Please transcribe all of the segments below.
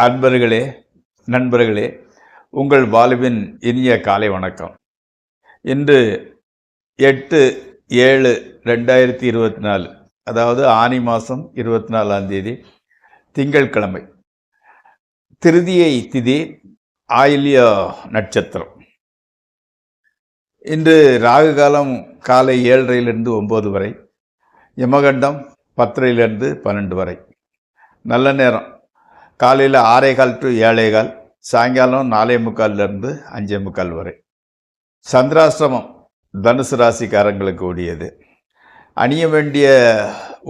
அன்பர்களே நண்பர்களே உங்கள் வாழ்வின் இனிய காலை வணக்கம். இன்று எட்டு ஏழு ரெண்டாயிரத்தி இருபத்தி நாலு அதாவது ஆனி மாதம் இருபத்தி நாலாம் தேதி திங்கட்கிழமை. திருதியை திதி ஆயில்ய நட்சத்திரம். இன்று ராகு காலம் காலை ஏழரையிலிருந்து ஒம்பது வரை யமகண்டம் பத்தரையிலிருந்து பன்னெண்டு வரை. நல்ல நேரம். காலையில் ஆறே கால் டு ஏழே கால் சாயங்காலம் நாலே முக்கால்லேருந்து அஞ்சே முக்கால் வரை. சந்திராசிரமம் தனுசு ராசிக்காரங்களுக்கு உடையது அணிய வேண்டிய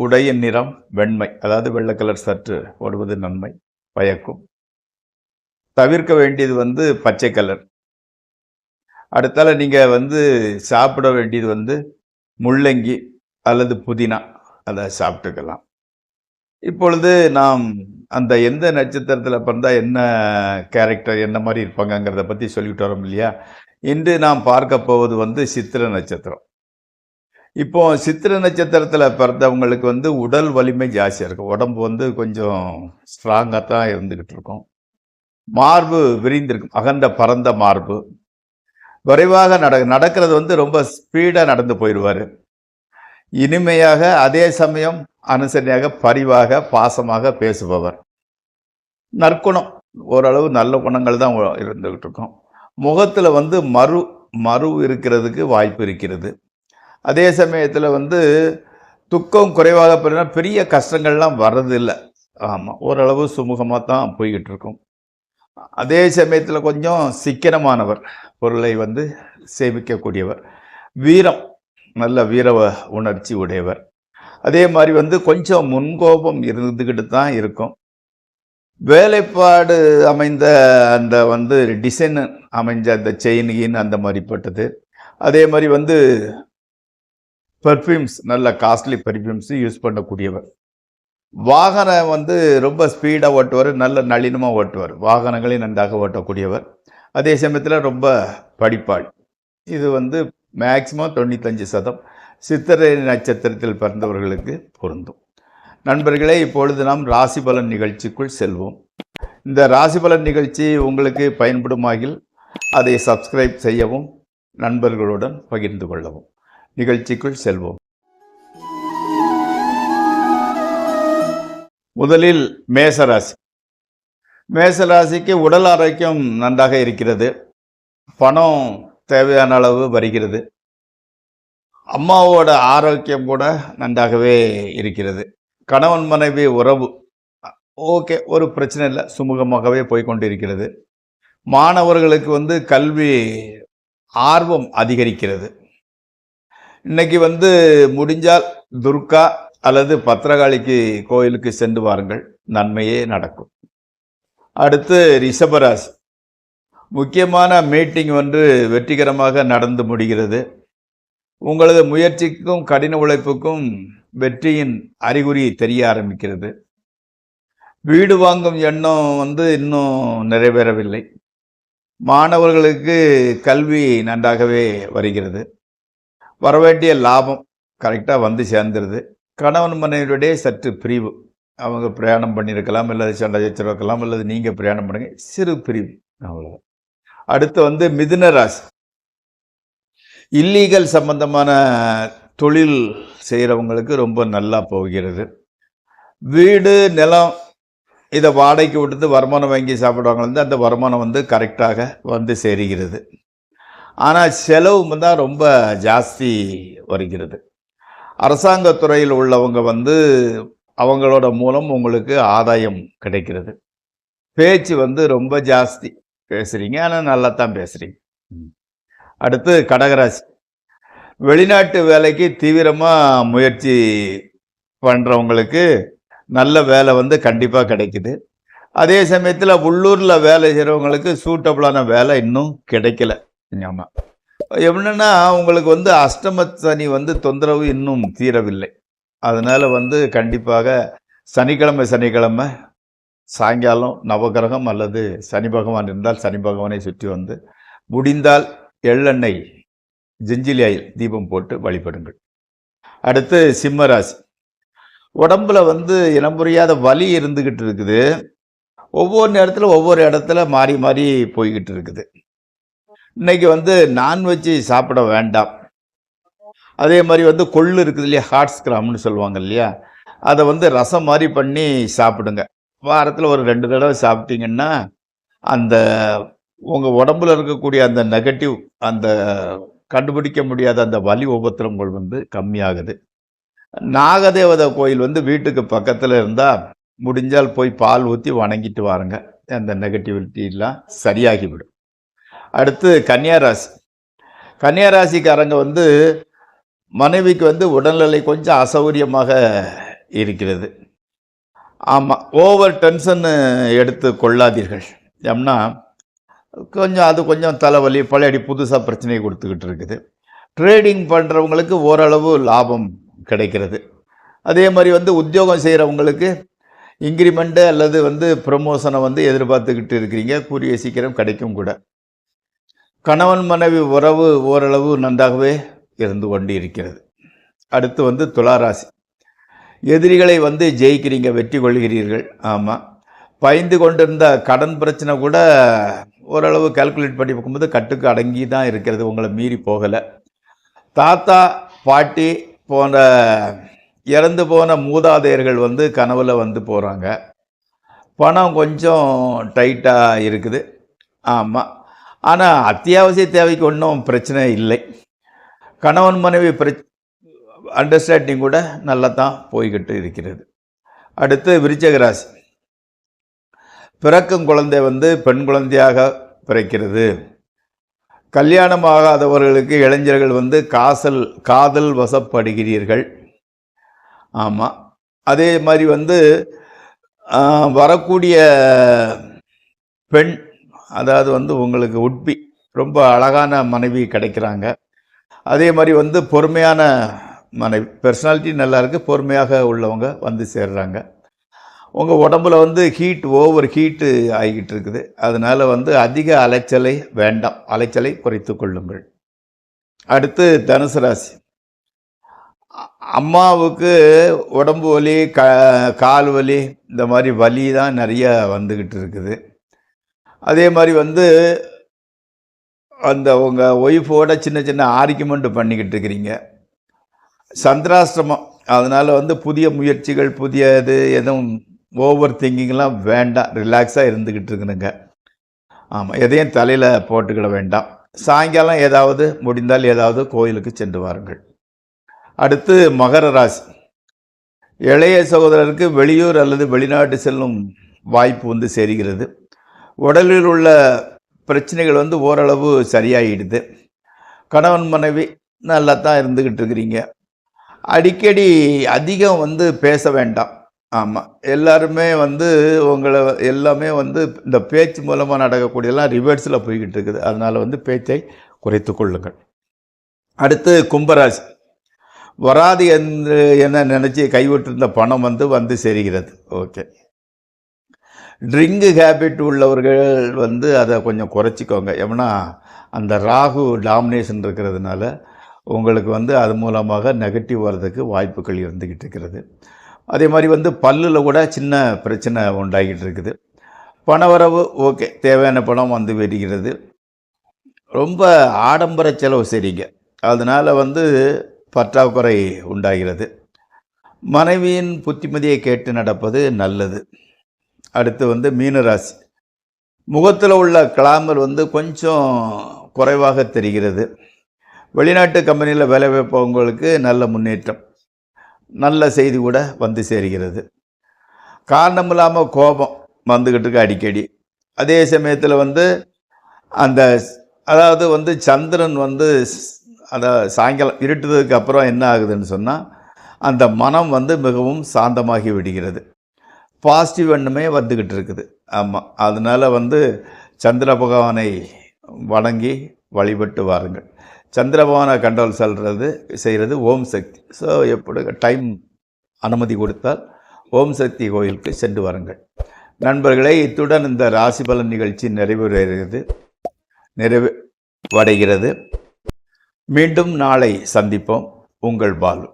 உடையின் நிறம் வெண்மை அதாவது வெள்ளை கலர் சற்று ஓடுவது நன்மை பயக்கும். தவிர்க்க வேண்டியது வந்து பச்சை கலர். அடுத்தால நீங்கள் வந்து சாப்பிட வேண்டியது வந்து முள்ளங்கி அல்லது புதினா அதை சாப்பிட்டுக்கலாம். இப்பொழுது நாம் அந்த எந்த நட்சத்திரத்தில் பிறந்தால் என்ன கேரக்டர் என்ன மாதிரி இருப்பாங்கங்கிறத பற்றி சொல்லிட்டு வரோம் இல்லையா? இன்று நாம் பார்க்க போவது வந்து சித்திர நட்சத்திரம். இப்போ சித்திர நட்சத்திரத்தில் பிறந்தவங்களுக்கு வந்து உடல் வலிமை ஜாஸ்தியாக இருக்கும். உடம்பு வந்து கொஞ்சம் ஸ்ட்ராங்காக தான் இருந்துக்கிட்டு இருக்கும். மார்பு விரிந்திருக்கும் அகந்த பரந்த மார்பு. விரைவாக நட நடக்கிறது வந்து ரொம்ப ஸ்பீடாக நடந்து போயிடுவார். இனிமையாக அதே சமயம் அனுசரணையாக பரிவாக பாசமாக பேசுபவர். நற்குணம். ஓரளவு நல்ல குணங்கள் தான் இருந்துக்கிட்டு இருக்கும். முகத்தில் வந்து மறு மறு இருக்கிறதுக்கு வாய்ப்பு இருக்கிறது. அதே சமயத்தில் வந்து துக்கம் குறைவாக போனால் பெரிய கஷ்டங்கள்லாம் வர்றதில்லை. ஆமாம் ஓரளவு சுமூகமாக தான் போய்கிட்டு இருக்கும். அதே சமயத்தில் கொஞ்சம் சிக்கனமானவர். பொருளை வந்து சேமிக்கக்கூடியவர். வீரம். நல்ல வீர உணர்ச்சி உடையவர். அதே மாதிரி வந்து கொஞ்சம் முன்கோபம் இருந்துக்கிட்டு தான் இருக்கும். வேலைப்பாடு அமைந்த அந்த வந்து டிசைன் அமைஞ்ச அந்த செயின்கின் அந்த மாதிரிப்பட்டது அதே மாதிரி வந்து பர்ஃப்யூம்ஸ் நல்ல காஸ்ட்லி பர்ஃப்யூம்ஸ் யூஸ் பண்ணக்கூடியவர். வாகனம் வந்து ரொம்ப ஸ்பீடாக ஓட்டுவார் நல்ல நளினமாக ஓட்டுவார். வாகனங்களையும் நன்றாக ஓட்டக்கூடியவர். அதே சமயத்தில் ரொம்ப படிப்பாள். இது வந்து மேக்சிமம் தொண்ணூத்தஞ்சு சதம். சித்திரை நட்சத்திரத்தில் பிறந்தவர்களுக்கு பொருந்தும். நண்பர்களே இப்பொழுது நாம் ராசி பலன் நிகழ்ச்சிக்குள் செல்வோம். இந்த ராசி பலன் நிகழ்ச்சி உங்களுக்கு பயன்படுமாகில் அதை சப்ஸ்கிரைப் செய்யவும் நண்பர்களுடன் பகிர்ந்து கொள்ளவும். நிகழ்ச்சிக்குள் செல்வோம். முதலில் மேசராசி. மேசராசிக்கு உடல் ஆரோக்கியம் நன்றாக இருக்கிறது. பணம் தேவையான அளவு வருகிறது. அம்மாவோட ஆரோக்கியம் கூட நன்றாகவே இருக்கிறது. கணவன் மனைவி உறவு ஓகே ஒரு பிரச்சனை இல்லை சுமூகமாகவே போய்கொண்டு இருக்கிறது மாணவர்களுக்கு வந்து கல்வி ஆர்வம் அதிகரிக்கிறது. இன்னைக்கு வந்து முடிஞ்சால் துர்கா அல்லது பத்திரகாளிக்கு கோயிலுக்கு சென்று வாருங்கள். நன்மையே நடக்கும். அடுத்து ரிஷபராசி. முக்கியமான மீட்டிங் வந்து வெற்றிகரமாக நடந்து முடிகிறது. உங்களது முயற்சிக்கும் கடின உழைப்புக்கும் வெற்றியின் அறிகுறி தெரிய ஆரம்பிக்கிறது. வீடு வாங்கும் எண்ணம் வந்து இன்னும் நிறைவேறவில்லை. மாணவர்களுக்கு கல்வி நன்றாகவே வருகிறது. வரவேண்டிய லாபம் கரெக்டாக வந்து சேர்ந்துருது. கணவன் மனைவியுடைய சற்று பிரிவு. அவங்க பிரயாணம் பண்ணியிருக்கலாம் இல்லை சண்டை வச்சிருக்கலாம் அல்லது நீங்கள் பிரயாணம் பண்ணுங்க. சிறு பிரிவு அவ்வளோதான் அடுத்து வந்து மிதுன ராசி. இல்லீகல் சம்பந்தமான தொழில் செய்கிறவங்களுக்கு ரொம்ப நல்லா போகிறது. வீடு நிலம் இதை வாடகைக்கு விட்டு வருமானம் வாங்கி சாப்பிடுவாங்க வந்து அந்த வருமானம் வந்து கரெக்டாக வந்து சேருகிறது. ஆனால் செலவு தான் ரொம்ப ஜாஸ்தி வருகிறது. அரசாங்கத்துறையில் உள்ளவங்க வந்து அவங்களோட மூலம் உங்களுக்கு ஆதாயம் கிடைக்கிறது. பேச்சு வந்து ரொம்ப ஜாஸ்தி. பேசுகிறீங்க ஆனால் நல்லா தான் பேசுகிறீங்க அடுத்து கடகராசி. வெளிநாட்டு வேலைக்கு தீவிரமாக முயற்சி பண்ணுறவங்களுக்கு நல்ல வேலை வந்து கண்டிப்பாக கிடைக்குது. அதே சமயத்தில் உள்ளூரில் வேலை செய்கிறவங்களுக்கு சூட்டபுளான வேலை இன்னும் கிடைக்கல. ஆமாம் என்னென்னா உங்களுக்கு வந்து அஷ்டம சனி வந்து தொந்தரவு இன்னும் தீரவில்லை. அதனால் வந்து கண்டிப்பாக சனிக்கிழமை சனிக்கிழமை சாயங்காலம் நவகிரகம் அல்லது சனி பகவான் இருந்தால் சனி பகவானை சுற்றி வந்து முடிந்தால் எள்ளெண்ணெய் ஜெஞ்சிலி ஆயில் தீபம் போட்டு வழிபடுங்கள். அடுத்து சிம்மராசி. உடம்புல வந்து இனம் புரியாத வலி இருந்துக்கிட்டு இருக்குது. ஒவ்வொரு நேரத்தில் ஒவ்வொரு இடத்துல மாறி மாறி போய்கிட்டு இருக்குது. இன்றைக்கி வந்து நான்வெஜ் சாப்பிட வேண்டாம். அதே மாதிரி வந்து கொள்ளு இருக்குது இல்லையா? ஹார்ட்ஸ் கிராம்னு சொல்லுவாங்க இல்லையா? அதை வந்து ரசம் மாதிரி பண்ணி சாப்பிடுங்க. வாரத்தில் ஒரு ரெண்டு தடவை சாப்பிட்டீங்கன்னா அந்த உங்கள் உடம்புல இருக்கக்கூடிய அந்த நெகட்டிவ் அந்த கண்டுபிடிக்க முடியாத அந்த வலி உபத்திரங்கள் வந்து கம்மியாகுது. நாகதேவதை கோயில் வந்து வீட்டுக்கு பக்கத்தில் இருந்தால் முடிஞ்சால் போய் பால் ஊற்றி வணங்கிட்டு வாருங்க. அந்த நெகட்டிவிட்டிலாம் சரியாகிவிடும். அடுத்து கன்னியாராசி. கன்னியாராசிக்காரங்க வந்து மனைவிக்கு வந்து உடல்நிலை கொஞ்சம் அசௌகரியமாக இருக்கிறது. ஆமாம் ஓவர் டென்ஷன் எடுத்து கொள்ளாதீர்கள். ஏம்னா கொஞ்சம் அது கொஞ்சம் தலைவலி பழையடி புதுசாக பிரச்சனையை கொடுத்துக்கிட்டு இருக்குது. ட்ரேடிங் பண்ணுறவங்களுக்கு ஓரளவு லாபம் கிடைக்கிறது. அதே மாதிரி வந்து உத்தியோகம் செய்கிறவங்களுக்கு இன்க்ரிமெண்ட்டு அல்லது வந்து ப்ரமோஷனை வந்து எதிர்பார்த்துக்கிட்டு இருக்கிறீங்க. கூறிய சீக்கிரம் கிடைக்கும் கூட. கணவன் மனைவி உறவு ஓரளவு நன்றாகவே இருந்து கொண்டு இருக்கிறது அடுத்து வந்து துளாராசி. எதிரிகளை வந்து ஜெயிக்கிறீங்க வெற்றி கொள்கிறீர்கள். ஆமாம் பயந்து கொண்டிருந்த கடன் பிரச்சனை கூட ஓரளவு கால்குலேட் பண்ணி பார்க்கும்போது கட்டுக்கு அடங்கி தான் இருக்கிறது. உங்களை மீறி போகலை. தாத்தா பாட்டி போன்ற இறந்து போன மூதாதையர்கள் வந்து கனவில் வந்து போகிறாங்க பணம் கொஞ்சம் டைட்டாக இருக்குது. ஆமாம் ஆனால் அத்தியாவசிய தேவைக்கு ஒன்றும் பிரச்சனை இல்லை. கணவன் மனைவி பிர அண்டர்ஸ்டாண்டிங் கூட நல்லா தான் போய்கிட்டு இருக்கிறது. அடுத்து விருச்சக ராசி. பிறக்கும் குழந்தை வந்து பெண் குழந்தையாக பிறக்கிறது. கல்யாணம் ஆகாதவர்களுக்கு இளைஞர்கள் வந்து காசல் காதல் வசப்படுகிறீர்கள். ஆமாம் அதே மாதிரி வந்து வரக்கூடிய பெண் அதாவது வந்து உங்களுக்கு உட்பி ரொம்ப அழகான மனைவி கிடைக்கிறாங்க. அதே மாதிரி வந்து பொறுமையான மனைவி பர்சனாலிட்டி நல்லாயிருக்கு பொறுமையாக உள்ளவங்க வந்து சேர்றாங்க. உங்கள் உடம்புல வந்து ஹீட் ஓவர் ஹீட்டு ஆகிக்கிட்டு இருக்குது அதனால் வந்து அதிக அலைச்சலை வேண்டாம். அலைச்சலை குறைத்து கொள்ளுங்கள். அடுத்து தனுசு ராசி. அம்மாவுக்கு உடம்பு வலி க கால் வலி இந்த மாதிரி வலி தான் நிறைய வந்துக்கிட்டு இருக்குது அதே மாதிரி வந்து அந்த உங்கள் ஒய்ஃபோட சின்ன சின்ன ஆர்கியூமெண்ட் பண்ணிக்கிட்டு இருக்கிறீங்க சந்திராசிரமம். அதனால் வந்து புதிய முயற்சிகள் புதிய இது எதுவும் ஓவர் திங்கிங்லாம் வேண்டாம். ரிலாக்ஸாக இருந்துக்கிட்டு இருக்கணுங்க ஆமாம் எதையும் தலையில் போட்டுக்கிட வேண்டாம். சாயங்காலம் ஏதாவது முடிந்தால் ஏதாவது கோயிலுக்கு சென்று வாருங்கள். அடுத்து மகர ராசி. இளைய சகோதரருக்கு வெளியூர் அல்லது வெளிநாட்டு செல்லும் வாய்ப்பு வந்து சேர்கிறது. உடலில் உள்ள பிரச்சனைகள் வந்து ஓரளவு சரியாயிடுது. கணவன் மனைவி நல்லா தான் இருந்துக்கிட்டு இருக்கிறீங்க. அடிக்கடி அதிகம் வந்து பேச வேண்டாம். ஆமாம் எல்லாருமே வந்து உங்களை எல்லாமே வந்து இந்த பேச்சு மூலமாக நடக்கக்கூடியதெல்லாம் ரிவர்ஸில் போய்கிட்டு இருக்குது. அதனால் வந்து பேச்சை குறைத்து கொள்ளுங்கள். அடுத்து கும்பராசி. வராது என்று என்ன நினச்சி கைவிட்டிருந்த பணம் வந்து வந்து சேருகிறது. ஓகே. ட்ரிங்கு ஹேபிட் உள்ளவர்கள் வந்து அதை கொஞ்சம் குறைச்சிக்கோங்க. ஏன்னா அந்த ராகு டாமினேஷன் இருக்கிறதுனால உங்களுக்கு வந்து அது மூலமாக நெகட்டிவ் வர்றதுக்கு வாய்ப்புகள் இருந்துக்கிட்டு இருக்கிறது. அதே மாதிரி வந்து பல்லில் கூட சின்ன பிரச்சனை உண்டாகிட்டு இருக்குது. பணவரவு ஓகே தேவையான பணம் வந்து வருகிறது ரொம்ப ஆடம்பர செலவு சரிங்க அதனால் வந்து பற்றாக்குறை உண்டாகிறது. மனைவியின் புத்திமதியை கேட்டு நடப்பது நல்லது. அடுத்து வந்து மீனராசி. முகத்தில் உள்ள கிளாமல் வந்து கொஞ்சம் குறைவாக தெரிகிறது. வெளிநாட்டு கம்பெனியில் வேலை வைப்பவங்களுக்கு நல்ல முன்னேற்றம். நல்ல செய்தி கூட வந்து சேர்கிறது. காரணம் இல்லாமல் கோபம் வந்துக்கிட்டு இருக்கு அடிக்கடி. அதே சமயத்தில் வந்து அந்த அதாவது வந்து சந்திரன் வந்து அதை சாயங்காலம் இருட்டுறதுக்கு அப்புறம் என்ன ஆகுதுன்னு சொன்னால் அந்த மனம் வந்து மிகவும் சாந்தமாகி விடுகிறது. பாசிட்டிவ் எண்ணமே வந்துக்கிட்டு இருக்குது. ஆமாம் அதனால் வந்து சந்திர பகவானை வணங்கி வழிபட்டு வாருங்கள். சந்திரபவானை கண்ட்ரோல் சொல்கிறது செய்கிறது ஓம் சக்தி. ஸோ எப்படி டைம் அனுமதி கொடுத்தால் ஓம் சக்தி கோயிலுக்கு சென்று வாருங்கள். நண்பர்களே இத்துடன் இந்த ராசி பலன் நிகழ்ச்சி நிறைவுறுகிறது நிறைவடைகிறது மீண்டும் நாளை சந்திப்போம். உங்கள் பாலு.